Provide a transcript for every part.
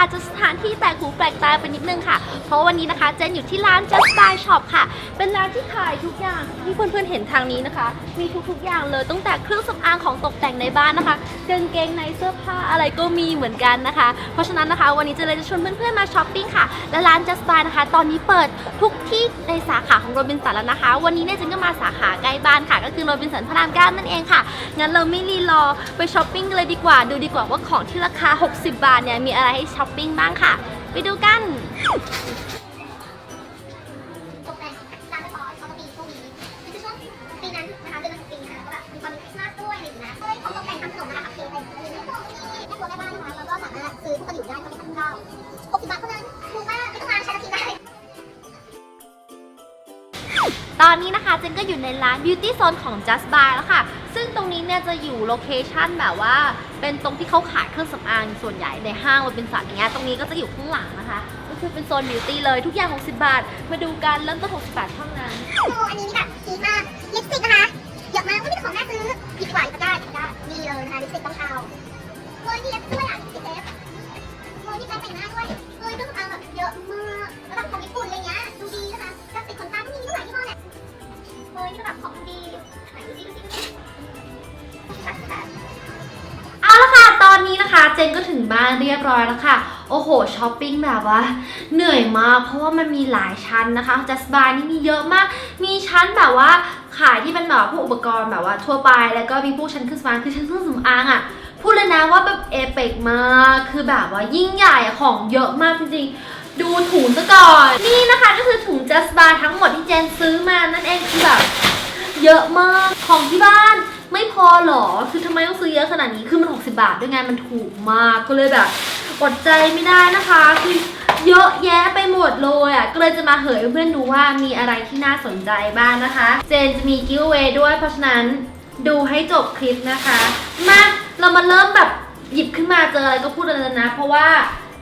วันนี้น ปลกหูแปลกตาไปนิดนึงค่ะ เพราะวันนี้นะคะเจนอยู่ที่ร้าน Just Buy Shop ค่ะ เป็นร้านที่ขายทุกอย่างที่เพื่อนๆเห็นทางนี้นะคะ มีทุกๆอย่างเลยตั้งแต่เครื่องสำอางของตกแต่งในบ้านนะคะกางเกงในเสื้อผ้าอะไรก็มีเหมือนกันนะคะ เพราะฉะนั้นนะคะ วันนี้เจนเลยจะชวนเพื่อนๆมาช้อปปิ้งค่ะ และร้าน Just Buy นะคะ ตอนนี้เปิดทุกที่ในสาขาของโรบินสันแล้วนะคะ วันนี้เนี่ยเจนก็มาสาขาใกล้บ้านค่ะ ก็คือโรบินสันพระรามเก้านั่นเองค่ะงั้นเราไม่รีรอไปช้อปปิ้งกันเลยดีกว่า ดูดีกว่าว่าของที่ราคา 60 บาทเนี่ยมีอะไรให้ช้อปปิ้งบ้างค่ะ ไปดูกันตกแต่งร้านไม่พอเขาก็มีช่วงนี้คือช่วงปีนั้นนะคะเดือนปีนะคะก็แบบมีความคริสต์มาสด้วยเงี้ยนะเฮ้ยของตกแต่งทำขนมนะคะเค้กอะไรอย่างเงี้ยแม่ควรัวแม่บ้านนะคะแล้วก็สามารถซื้อทุกคนอยู่ได้ไม่ต้องก้าหกสิบาทเท่านั้นถูกมากไม่ต้องมาใช้นาทีได้ตอนนี้นะคะเจนก็อยู่ในร้าน Beauty Zone ของ Just Buy แล้วค่ะ ซึ่งตรงนี้เนี่ยจะอยู่โลเคชันแบบว่า เป็นตรงที่เขาขายเครื่องสำอางส่วนใหญ่ในห้างมันเป็นสัตว์อย่างเงี้ยตรงนี้ก็จะอยู่ข้างหลังนะคะ ก็คือเป็นโซน Beauty เลยทุกอย่าง 60 บาท มาดูกันเริ่มต้น60 บาทเท่านั้นโอ้อันนี้นี่แบบพีมากลิปสติกนะคะเยอะมากไม่มีของน่าซื้ออีกกว่าอีกตะกร้าอีกตะกร้ามีเลยนะคะลิปสติกต้องเอาเฮ้ยมีเล็บด้วยอะลิปสติกเล็บเฮ้ยมีแปรงแต่งหน้าด้วยเฮ้ยเครื่องสำอางแบบเยอะมากแล้วแบบของญี่ปุ่นอะไรเงี้ยดูดีนะคะลิปสติกขนตาก็มีตั้งหลายยี่ห้อเนี่ยเฮ้ยนี่ก็แบบของดีไหนดูสิดูสิดูสิ นี้นะคะเจนก็ถึงบ้านเรียบร้อยแล้วค่ะ โอ้โหช้อปปิ้งแบบว่าเหนื่อยมาก เพราะว่ามันมีหลายชั้นนะคะ Just Buy นี่มีเยอะมาก มีชั้นแบบว่าขายที่เป็นแบบพวกอุปกรณ์แบบว่าทั่วไปแล้วก็มีพวกชั้นเครื่องสำอางคือชั้นเครื่องสำอางอะพูดเลยนะว่าแบบเอเปกมากคือแบบว่ายิ่งใหญ่ของเยอะมากจริงๆ ดูถุงซะก่อน นี่นะคะก็คือถุง Just Buy ทั้งหมดที่เจนซื้อมานั่นเองคือแบบเยอะมากของที่บ้าน ไม่พอหรอคือทำไมต้องซื้อเยอะขนาดนี้คือมัน60 บาทด้วยไงมันถูกมากก็เลยแบบอดใจไม่ได้นะคะคือเยอะแยะไปหมดเลยอะก็เลยจะมาเหยเพื่อนดูว่ามีอะไรที่น่าสนใจบ้างนะคะ เจนจะมีกิฟต์เวย์ด้วยเพราะฉะนั้นดูให้จบคลิปนะคะ มาเรามาเริ่มแบบหยิบขึ้นมาเจออะไรก็พูดเลยนะ เพราะว่า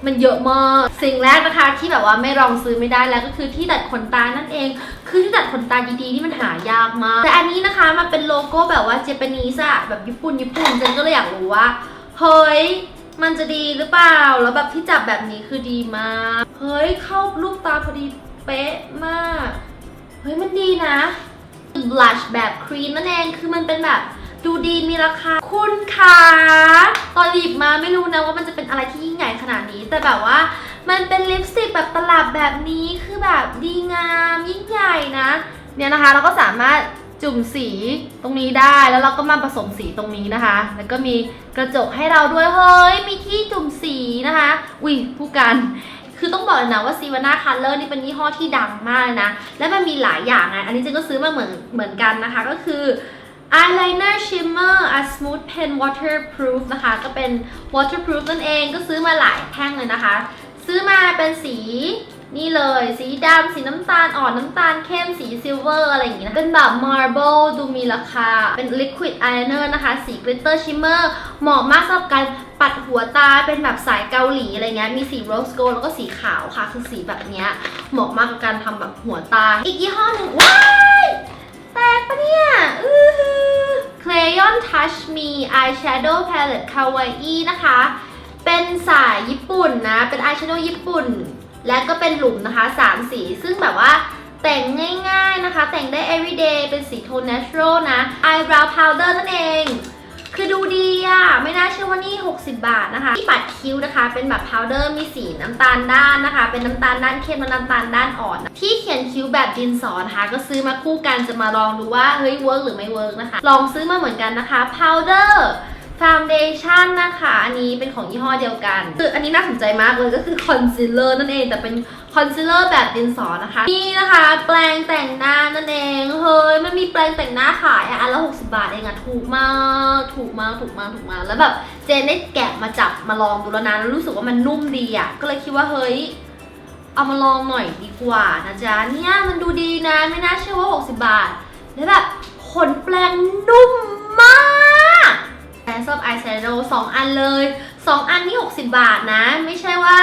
มันเยอะมาก สิ่งแรกนะคะที่แบบว่าไม่ลองซื้อไม่ได้แล้วก็คือที่ดัดขนตานั่นเอง คือที่ดัดขนตาดีๆนี่มันหายากมาก แต่อันนี้นะคะมันเป็นโลโก้แบบว่าเจแปนิสอะแบบญี่ปุ่นญี่ปุ่นเจนก็เลยอยากรู้ว่าเฮ้ยมันจะดีหรือเปล่า แล้วแบบที่จับแบบนี้คือดีมาก เฮ้ยเข้ารูปตาพอดีเป๊ะมาก เฮ้ยมันดีนะ blush แบบครีมนั่นเอง คือมันเป็นแบบดูดีมีราคา คุณคะตอนหยิบมาไม่รู้นะว่ามันจะเป็นอะไรที่ยิ่งใหญ่ นี้ แต่แบบว่ามันเป็นลิปสติกแบบตลับแบบนี้คือแบบดีงามยิ่งใหญ่นะเนี่ยนะคะเราก็สามารถจุ่มสีตรงนี้ได้แล้วเราก็มาผสมสีตรงนี้นะคะ แล้วก็มีกระจกให้เราด้วยเฮ้ยมีที่จุ่มสีนะคะอุ้ยผู้กันคือต้องบอกเลยนะว่าซีวาน่าคัลเลอร์นี่เป็นยี่ห้อที่ดังมากนะ และมันมีหลายอย่างไงอันนี้เจนก็ซื้อมาเหมือนเหมือนกันนะคะ ก็คือ eyeliner shimmer a smooth pen waterproof นะคะ ก็เป็น waterproof นั่นเองก็ซื้อมาหลายแท่งเลยนะคะ ซื้อมาเป็นสีนี่เลย สีดำสีน้ำตาลอ่อนน้ำตาลเข้มสีซิลเวอร์อะไรอย่างงี้นะ เป็นแบบ marble ดูมีราคา เป็น liquid eyeliner นะคะ สี glitter shimmer เหมาะมากสำหรับการปัดหัวตาเป็นแบบสายเกาหลีอะไรเงี้ย มีสี rose gold แล้วก็สีขาวค่ะ คือสีแบบเนี้ยเหมาะมากกับการทำแบบหัวตา อีกยี่ห้อหนึ่งว้าย ปะเนี่ย อื้อหือ Crayon Touch Me Eyeshadow Palette Kawaii นะคะ เป็นสายญี่ปุ่นนะ เป็นอายแชโดว์ญี่ปุ่น และก็เป็นหลุมนะคะ 3 สี ซึ่งแบบว่าแต่งง่ายๆนะคะ แต่งได้ everyday เป็นสีโทน natural นะ eyebrow powder นั่นเอง คือดูดีอะไม่น่าเชื่อว่านี่ 60 บาทนะคะ ที่ปัดคิ้วนะคะ เป็นแบบ powder มีสีน้ำตาลด้านนะคะ เป็นน้ำตาลด้านเข้มและน้ำตาลด้านอ่อน ที่เขียนคิ้วแบบดินสอนะคะก็ซื้อมาคู่กันจะมาลองดูว่าเฮ้ยเวิร์กหรือไม่เวิร์กนะคะ ลองซื้อมาเหมือนกันนะคะ powder foundation นนะคะ อันนี้เป็นของยี่ห้อเดียวกัน คืออันนี้น่าสนใจมากเลยก็คือ concealer นั่นเอง แต่เป็น concealer แบบดินสอนะคะ นี่นะคะ แปรงแต่งหน้านั่นเอง เฮ้ย มันมีแปรงแต่งหน้าขายอะอันละ60 บาทเองอะถูกมาก ถูกมาก ถูกมาก ถูกมาก แล้วแบบเจนได้แกะมาจับมาลองดูแล้วนะแล้วรู้สึกว่ามันนุ่มดีอะก็เลยคิดว่าเฮ้ย เอามาลองหน่อยดีกว่านะจ๊ะ เนี่ยมันดูดีนะ ไม่น่าเชื่อว่า 60 บาท แล้วแบบขนแปรงนุ่มมากแอนซอบอายแชโดว์สองอันเลย 2 อันนี่ 60 บาทนะ ไม่ใช่ว่า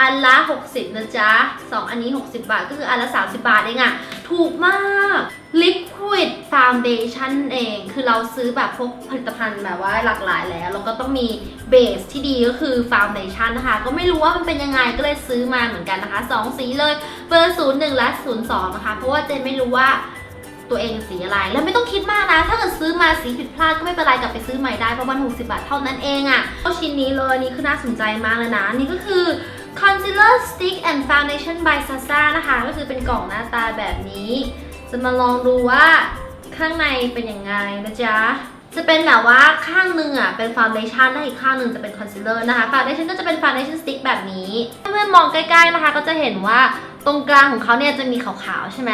อันละ 60 นะจ๊ะ 2 อันนี้ 60 บาท ก็คืออันละ 30 บาทเองอะถูกมาก Liquid Foundation เอง คือเราซื้อแบบพวกผลิตภัณฑ์แบบว่าหลากหลายแล้ว แล้วก็ต้องมีเบสที่ดีก็คือ Foundation นะคะ ก็ไม่รู้ว่ามันเป็นยังไงก็เลยซื้อมาเหมือนกันนะคะ 2 สีเลย เบอร์ 01 และ 02 นะคะ เพราะว่าเจนไม่รู้ว่าตัวเองสีอะไร แล้วไม่ต้องคิดมากนะ ถ้าเกิดซื้อมาสีผิดพลาดก็ไม่เป็นไรกลับไปซื้อใหม่ได้ เพราะมัน60 บาทเท่านั้นเองอะ่ะเอาชิ้นนี้เลยนี่คือน่าสนใจมากเลยนะ นี่ก็คือ Concealer Stick and Foundation by Sasa นะคะ ก็คือเป็นกล่องหน้าตาแบบนี้ จะมาลองดูว่าข้างในเป็นยังไงนะจ๊ะ จะเป็นแบบว่าข้างหนึ่งอะเป็น foundation และอีกข้างหนึ่งจะเป็น concealer นะคะ foundation ก็จะเป็น foundation stick แบบนี้เมื่อมองใกล้ๆนะคะ ก็จะเห็นว่าตรงกลางของเขาเนี่ยจะมีขาวๆใช่ไหม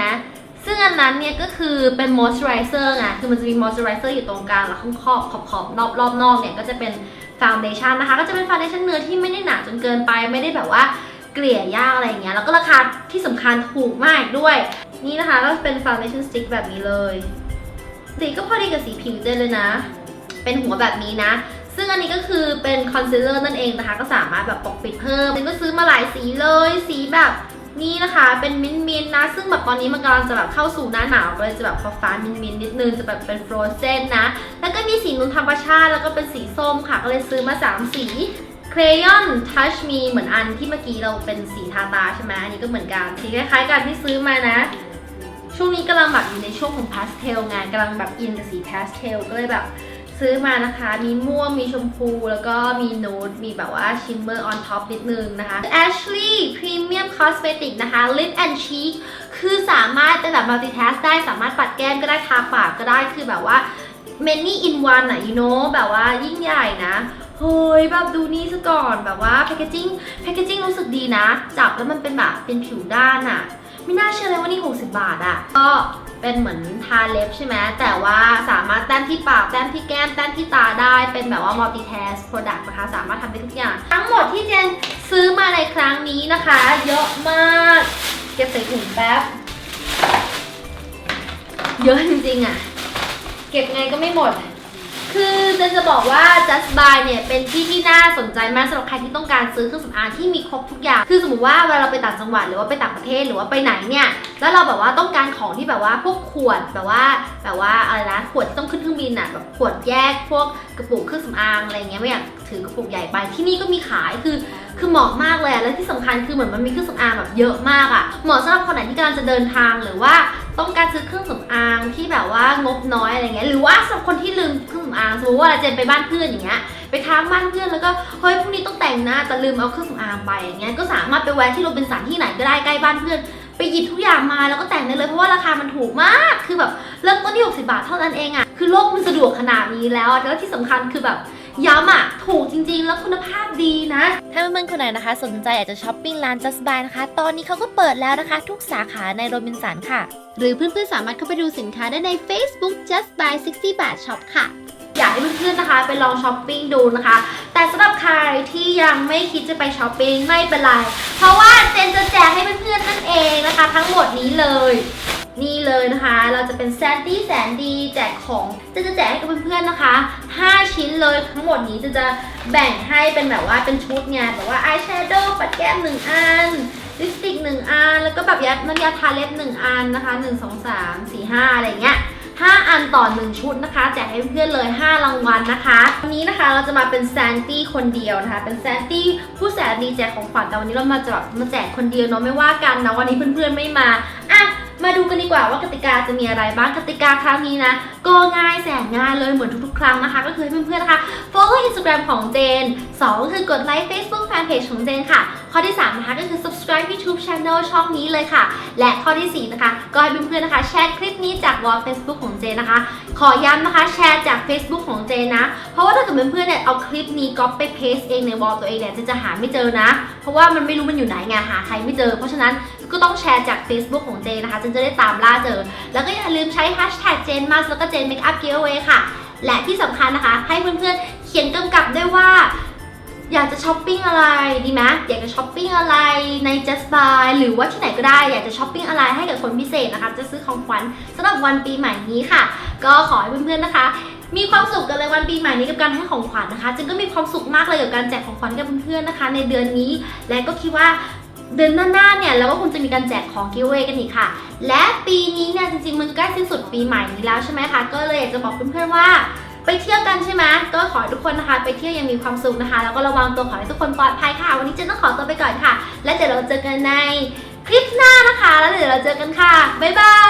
ซึ่งอันนั้นเนี่ยก็คือเป็น moisturizer ไงคือมันจะมี moisturizer อยู่ตรงกลางแล้วข้างขอบขอบขอบนอกรอบนอกเนี่ยก็จะเป็น foundation นะคะ ก็จะเป็น foundation เนื้อที่ไม่ได้หนาจนเกินไป ไม่ได้แบบว่าเกลี่ยยากอะไรอย่างเงี้ย แล้วก็ราคาที่สำคัญถูกมากด้วย นี่นะคะก็เป็น foundation stick แบบนี้เลย สีก็พอดีกับสีผิวเจนเลยนะ เป็นหัวแบบนี้นะ ซึ่งอันนี้ก็คือเป็นคอนซีลเลอร์นั่นเองนะคะ ก็สามารถแบบปกปิดเพิ่มเจนก็ซื้อมาหลายสีเลย สีแบบ นี้นะคะเป็นมิ้นมินนะ ซึ่งแบบตอนนี้มันกำลังจะแบบเข้าสู่หน้าหนาวก็เลยจะแบบฟ้ามิ้นมินนิดนึงจะแบบเป็นโฟรเซนนะ แล้วก็มีสีนุ่นธรรมชาติ แล้วก็เป็นสีส้มค่ะ ก็เลยซื้อมา 3 สี Crayon Touch Me เหมือนอันที่เมื่อกี้เราเป็นสีทาตาใช่ไหมอันนี้ก็เหมือนกันสีคล้ายๆกันที่ซื้อมานะ ช่วงนี้กำลังแบบอยู่ในช่วงของพาสเทลไงกำลังแบบอินกับสีพาสเทลก็เลยแบบ ซื้อมานะคะ มีม่วง มีชมพู แล้วก็มีโนูดมีแบบว่าชิมเมอร์ออนท็อปนิดนึงนะคะ Ashley Premium Cosmetic นะคะ Lip and Cheek คือสามารถเป็นแบบ multitask ได้ สามารถปัดแก้มก็ได้ ทาปากก็ได้ คือแบบว่า many in one อะ you know แบบว่ายิ่งใหญ่นะเฮ้ยแบบดูนี่ซะก่อนแบบว่า packaging packaging รู้สึกดีนะ จับแล้วมันเป็นแบบเป็นผิวด้านอะไม่น่าเชื่อเลยว่านี่ 60 บาทอะก็ เป็นเหมือนทาเล็บใช่ไหมแต่ว่าสามารถแต้มที่ปากแต้มที่แก้มแต้มที่ตาได้ เป็นแบบว่า multi task product นะคะ สามารถทำได้ทุกอย่าง ทั้งหมดที่เจนซื้อมาในครั้งนี้นะคะ เยอะมาก เก็บใส่ถุงแป๊บ เยอะจริงๆอะเก็บไงก็ไม่หมด คือเจนจะบอกว่า Just Buy เนี่ยเป็นที่ที่น่าสนใจมากสำหรับใครที่ต้องการซื้อเครื่องสำอางที่มีครบทุกอย่าง คือสมมติว่าเวลาเราไปต่างจังหวัดหรือว่าไปต่างประเทศหรือว่าไปไหนเนี่ยแล้วเราแบบว่าต้องการของที่แบบว่าพวกขวดแบบว่าแบบว่าอะไรนะขวดที่ต้องขึ้นเครื่องบินอะแบบขวดแยกพวกกระปุกเครื่องสำอางอะไรเงี้ยไม่อยากถือกระปุกใหญ่ไปที่นี่ก็มีขายคือคือเหมาะมากเลยและที่สำคัญคือเหมือนมันมีเครื่องสำอางแบบเยอะมากอะเหมาะสำหรับคนไหนที่กำลังจะเดินทางหรือว่า ต้องการซื้อเครื่องสำอางที่แบบว่างบน้อยอะไรเงี้ยหรือว่าสำหรับคนที่ลืมเครื่องสำอางสมมติว่าเจนไปบ้านเพื่อนอย่างเงี้ยไปค้างบ้านเพื่อนแล้วก็เฮ้ยพรุ่งนี้ต้องแต่งหน้าแต่ลืมเอาเครื่องสำอางไปอย่างเงี้ยก็สามารถไปแวะที่โรบินสันที่ไหนก็ได้ใกล้บ้านเพื่อน ไปหยิบทุกอย่างมาแล้วก็แต่งได้เลยเพราะว่าราคามันถูกมากคือแบบเริ่มต้นที่60บาทเท่านั้นเองอะคือโลกมันสะดวกขนาดนี้แล้วแล้วที่สำคัญคือแบบ ย้ำอะ ถูกจริงๆ แล้วคุณภาพดีนะ ถ้าเพื่อนๆคนไหนนะคะ สนใจอยากจะช้อปปิ้งร้าน Just Buy นะคะ ตอนนี้เขาก็เปิดแล้วนะคะ ทุกสาขาในโรบินสันค่ะ หรือเพื่อนๆ สามารถเข้าไปดูสินค้าได้ใน Facebook Just Buy 60 บาท Shop ค่ะ อยากให้เพื่อนๆนะคะ ไปลองช้อปปิ้งดูนะคะ แต่สำหรับใครที่ยังไม่คิดจะไปช้อปปิ้งไม่เป็นไร เพราะว่าเจนจะแจกให้เพื่อนๆนั่นเองนะคะ ทั้งหมดนี้เลย นี่เลยนะคะ เราจะเป็นแซนดี้แสนดีแจกของจะจะแจกให้กับเพื่อนๆนะคะ 5 ชิ้นเลยทั้งหมดนี้จะจะแบ่งให้เป็นแบบว่าเป็นชุดไงแบบว่าอายแชโดว์ปัดแก้มหนึ่งอันลิปสติกหนึ่งอัน แล้วก็แบบยัดน้ำยาทาเล็บหนึ่งอันนะคะหนึ่งสองสามสี่ห้าอะไรเงี้ยห้าอันต่อหนึ่งชุดนะคะ แจกให้เพื่อนเลย 5 รางวัลนะคะวันนี้นะคะเราจะมาเป็นแซนตี้คนเดียวนะคะ เป็นแซนตี้ผู้แสนดีแจกของขวัญแต่วันนี้เรามาจะแบบมาแจกคนเดียวเนาะไม่ว่ากันนะวันนี้เพื่อนๆไม่มาอะ มาดูกันดีกว่าว่ากติกาจะมีอะไรบ้างกติกาครั้งนี้นะ ก็ง่ายแสนง่ายเลยเหมือนทุกๆ ครั้งนะคะ ก็คือให้เพื่อนๆนะคะ follow Instagram ของเจน2ก็คือกดไลค์ Facebook Fanpage ของเจนค่ะ ข้อที่3นะคะก็คือ subscribe YouTube Channel ช่องนี้เลยค่ะ และข้อที่ 4 นะคะ ก็ให้เพื่อนๆนะคะ แชร์คลิปนี้จากวอล Facebook ของเจนนะคะ ขอย้ำนะคะแชร์จาก Facebook ของเจนนะ เพราะว่าถ้าเกิดเพื่อนๆเนี่ยเอาคลิปนี้ก๊อปไปเพสเองในวอลตัวเองเนี่ยจนจะหาไม่เจอนะ เพราะว่ามันไม่รู้มันอยู่ไหนไงหาใครไม่เจอ เพราะฉะนั้น ก็ต้องแชร์จาก Facebook ของเจนนะคะเจนจะได้ตามล่าเจอ แล้วก็อย่าลืมใช้ hashtag เจนมาแล้วก็เจน Makeup Giveaway ค่ะ และที่สำคัญนะคะ ให้เพื่อนๆเขียนกำกับด้วยว่าอยากจะช้อปปิ้งอะไรดีไหมอยากจะช้อปปิ้งอะไรใน Just Buy หรือว่าที่ไหนก็ได้อยากจะช้อปปิ้งอะไรให้กับคนพิเศษนะคะ จะซื้อของขวัญสำหรับวันปีใหม่นี้ค่ะ ก็ขอให้เพื่อนๆนะคะ มีความสุขกันเลยวันปีใหม่นี้กับการให้ของขวัญนะคะจึงก็มีความสุขมากเลยกับการแจกของขวัญกับเพื่อนๆนะคะ ในเดือนนี้ และก็คิดว่า เดือนหน้าๆเนี่ยเราก็คงจะมีการแจกของกิฟต์เวกันอีกค่ะ และปีนี้เนี่ยจริงๆมันใกล้สิ้นสุดปีใหม่นี้แล้วใช่ไหมคะก็เลยอยากจะบอกเพื่อนๆว่า ไปเที่ยวกันใช่ไหมก็ขอทุกคนนะคะ ไปเที่ยวยังมีความสุขนะคะ แล้วก็ระวังตัวขอให้ทุกคนปลอดภัยค่ะ วันนี้เจนต้องขอตัวไปก่อนค่ะ และเดี๋ยวเราเจอกันในคลิปหน้านะคะ แล้วเดี๋ยวเราเจอกันค่ะบ๊ายบาย